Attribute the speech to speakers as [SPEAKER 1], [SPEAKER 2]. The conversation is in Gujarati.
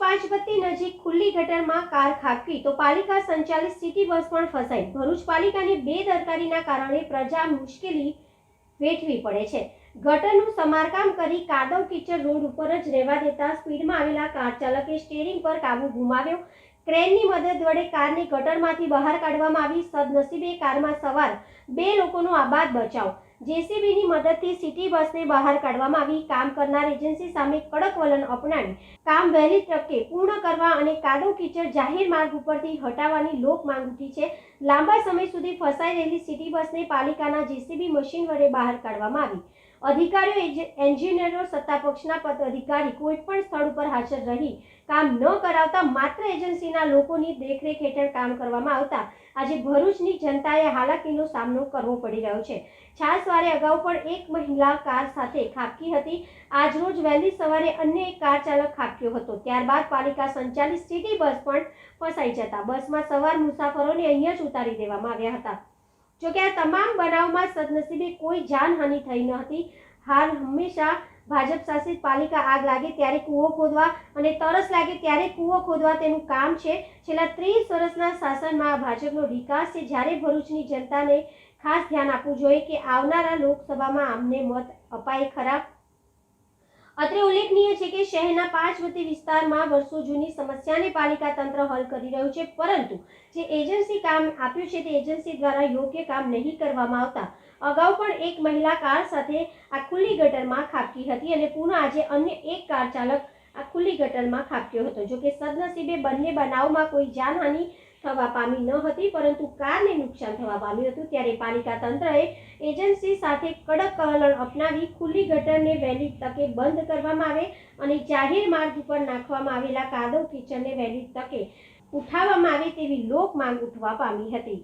[SPEAKER 1] પાંચબત્તી નજીક ખુલ્લી ગટરમાં કાર ખાબકી, તો પાલિકા સંચાલિત સિટી બસ પણ ફસાઈ. ભરૂચ પાલિકાની બેદરકારીના કારણે પ્રજા મુશ્કેલી વેઠવી પડે છે. ગટરનું સમારકામ કરી કાદવ કીચડ રોડ ઉપર જ રહેવા દેતા સ્પીડમાં આવેલા કાર ચાલકે સ્ટેરિંગ પર કાબુ ગુમાવ્યો. ક્રેનની મદદ વડે કારને ગટરમાંથી બહાર કાઢવામાં આવી. સદનસીબે કારમાં સવાર બે લોકોનો આબાદ બચાવ. જેસીબીની મદદથી સિટી બસને બહાર કાઢવામાં આવી. કામ કરનાર એજન્સી સામે કડક વલણ અપનાવી. કામ વહેલી તકે પૂર્ણ કરવા અને કાદવ કીચડ જાહેર માર્ગ ઉપરથી હટાવવાની લોક માંગ ઉઠી છે. લાંબા સમય સુધી ફસાઈ રહેલી સિટી બસને પાલિકાના જેસીબી મશીન વડે બહાર કાઢવામાં આવી. અધિકારીઓ, એન્જિનિયરો, સત્તાપક્ષના પદ અધિકારી કોઈ પણ સ્થળ ઉપર હાજર રહી. કામ ન કરાવતા માત્ર એજન્સીના લોકોની દેખરેખ હેઠળ કામ કરવામાં આવતા આજે ભરૂચની જનતાએ હાલાકીનો સામનો કરવો પડી રહ્યો છે. છાસવારે અગાઉ પણ એક મહિલા કાર સાથે ખાબકી હતી. આજરોજ વહેલી સવારે અન્ય એક કાર ચાલક ખાબક્યો હતો. ત્યારબાદ પાલિકા સંચાલિત સિટી બસ પણ ફસાઈ જતા. બસમાં સવાર મુસાફરોને અહીંયા જ ઉતારી દેવામાં આવ્યા હતા. જોકે આ તમામ બનાવમાં સદનસીબે કોઈ જાનહાનિ થઈ ન હતી. હાલ હંમેશા ભાજપ શાસિત પાલિકા આગ લાગે ત્યારે કૂવો ખોદવા અને તરસ લાગે ત્યારે કૂવો ખોદવા તેનું કામ છે. છેલ્લા ત્રીસ વર્ષના શાસનમાં ભાજપનો વિકાસ છે. જ્યારે ભરૂચની જનતાને ખાસ ધ્યાન આપવું જોઈએ કે આવનારા લોકસભામાં આમને મત અપાય ખરા. કે શહેરના પાંચવતી વિસ્તારમાં વર્ષો જૂની સમસ્યાને પાલિકા તંત્ર હલ કરી રહ્યું છે, પરંતુ જે એજન્સી કામ આપ્યું છે તે એજન્સી દ્વારા યોગ્ય કામ નહીં કરવામાં આવતા. અગાઉ પણ એક મહિલા કાર સાથે આ ખુલ્લી ગટરમાં ખાબકી હતી અને પુનઃ આજે અન્ય એક કાર ચાલક આ ખુલ્લી ગટરમાં ખાબક્યો હતો. જોકે સદનસીબે બંને બનાવમાં કોઈ જાનહાનિ થવા પામી ન હતી, પરંતુ કારને નુકસાન થવા પામ્યું હતું, ત્યારે પાલિકા તંત્રએ એજન્સી સાથે કડક વલણ અપનાવી ખુલ્લી ગટરને વહેલી તકે બંધ કરવામાં આવે અને જાહેર માર્ગ ઉપર નાખવામાં આવેલા કાદવ કીચડને વહેલી તકે ઉઠાવવામાં આવે તેવી લોક માંગ ઉઠવા પામી હતી.